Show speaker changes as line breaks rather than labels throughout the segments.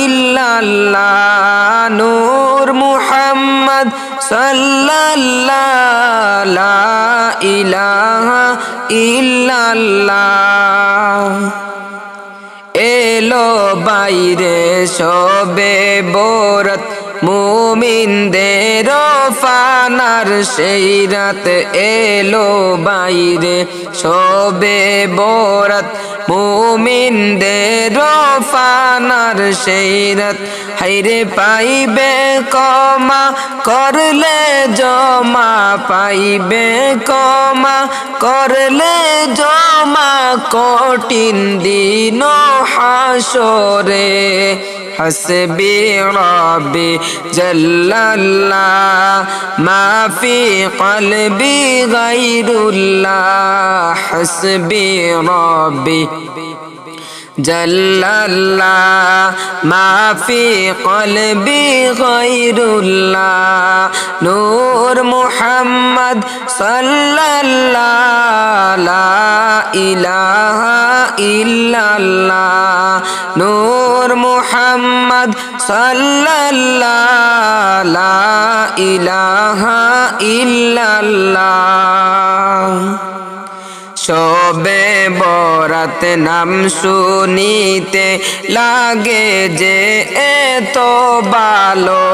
ইল্লাল্লাহ, নূর মুহাম্মদ সাল্লাল্লাহ, লা ইলাহা ইল্লাল্লাহ। এলো বাইরে সবে বরত মোমিনদের ফানার, সেই রাত এলো বাইরে সবে বরত মোমিনদের ফানার সেই রাত হাইরে পাইবে কমা করলে জমা পাইবে কমা করলে জমা কঠিন দিন হাসরে حسبي ربي جل الله ما في قلبي غير الله حسبي ربي জল্লাল্লাহ মাফি কলবি গৈরুল্লাহ নূর মুহাম্মদ সাল্লাল্লাহ ইলাহা ইল্লাল্লা নূর মোহাম্মদ সাল্লাল্লাহ ইলাহা ইল্লাল্লাহ। সবে বরাত নাম শুনিতে লাগে যে এত ভালো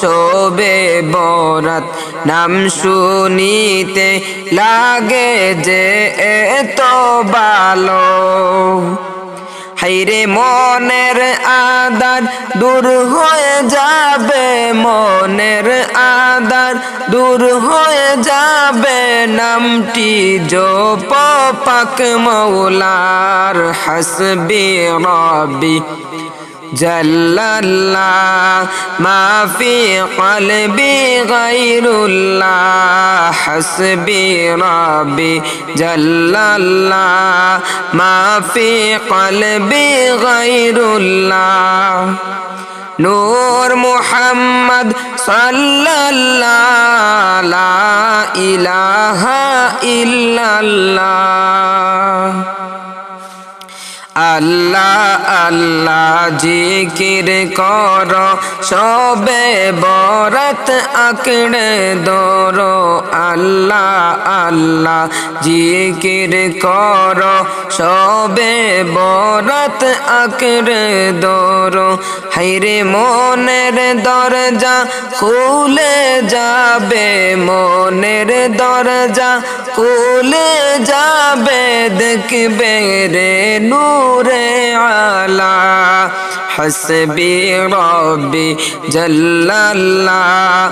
সবে বরাত নাম শুনিতে লাগে যে এত ভালো হাইরে মনের আদার দূর হয়ে যাবে, মনের আদার দূর হয়ে যাবে। নামটি জপ পাক মৌলার হাসবি রবি। جل الله ما في قلبي غير الله حسبي ربي جل الله ما في قلبي غير الله نور محمد صلى الله لا إله إلا الله আল্লাহ আল্লাহ জিকির কর। সবে বরত আঁকড়ে দর আল্লাহ আল্লাহ জিকির কর। সবে বরত আঁকড়ে দর হাইরে মনের দরজা খুলে যাবে মনের দরজা খুলে যাবে দেখবে রে নূরে আলা حسبي ربي جل الله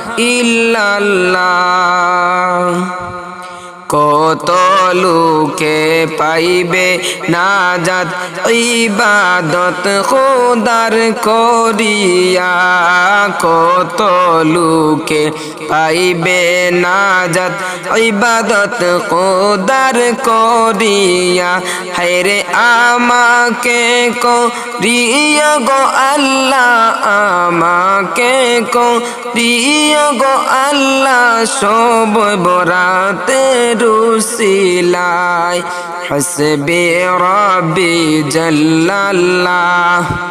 কত লোকে পাইবে নাজাত, ইবাদত খোদার করিয়া। কত লোকে পাইবে নাজাত, ইবাদত খোদার করিয়া। হাইরে আমাকে করিয়া গো আল্লাহ আমাকে করিও গো আল্লাহ সব বরাতে রুসিলায় হসবে রবি জল্লাল্লাহ।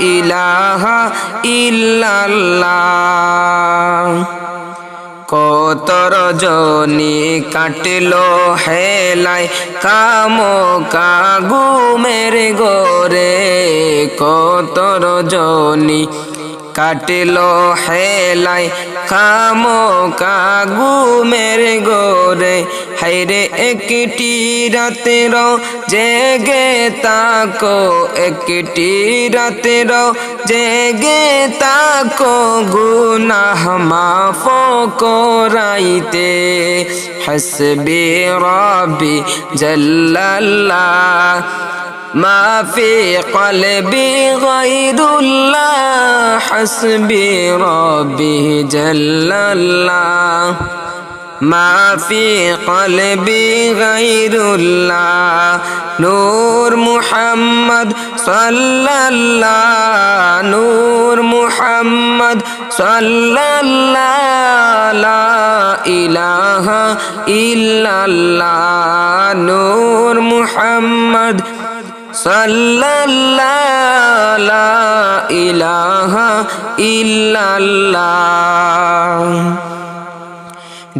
ইলাহা ইল্লাল্লাহ। কত রজনী কাটলো হেলাই কাম কাগু কাগুমের গোরে কত রজনী কাটলো হেলায় খামো কাগুমের গোরে। হাইরে একটি রাতের জেগে তাকো, একটি রাতের জেগে তাকো, গুনাহ মাফ করাইতে। হসবি রবি জল্লাল্লাহ ما في قلبي غير الله حسبي ربي جل الله. ما في قلبي غير الله نور محمد صلى الله نور محمد صلى الله. لا إله إلا الله نور محمد সাল্লাল্লাহ ইলাহা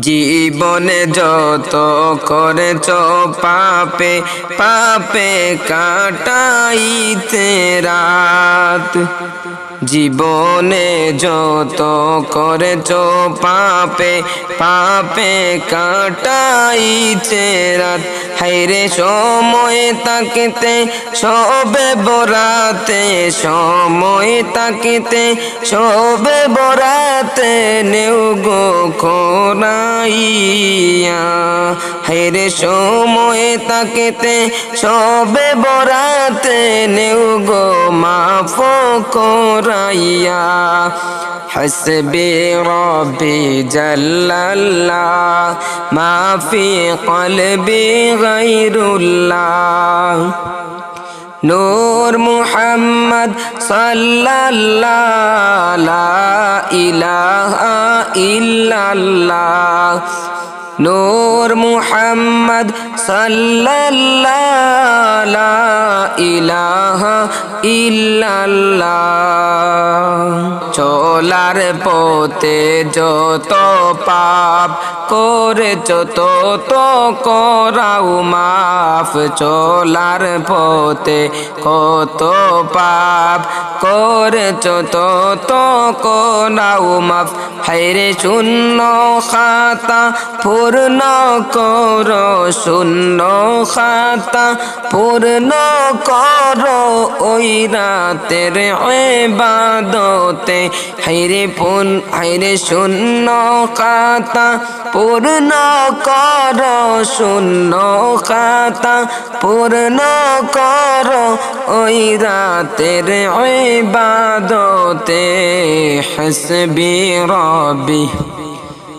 জীবনে যত করেছ পাপে পাপে কাটাইতে রাত। জীবনে যত করেছ পাপে পাপে কাটাইছে রাত। হাইরে সময় তাকিতে সবে বরাতে সময় তাকিতে সবে বরাতে নেও গো খোনাইয়া হাইরে সময় তাকিতে সবে বরাতে নেও গো معفو كريا حسبي ربي جل الله ما في قلبي غير الله. نور محمد صلى الله لا إله إلا الله. نور محمد صلى الله لا إله ইল্লাল্লাহ। চলার পথে যত পাপ করেছ, তত করাও মাফ। চলার পথে কত পাপ করেছ, তত করাও মাফ। হাইরে শূন্য খাতা পূর্ণ কর, শূন্য খাতা পূর্ণ কর, ওই রাতের বাদতে হাইরে পুন হাইরে শূন্য খাতা পূর্ণ কর শূন্য খাতা পূর্ণ কর ওই রাতের বাদতে হসবি রবি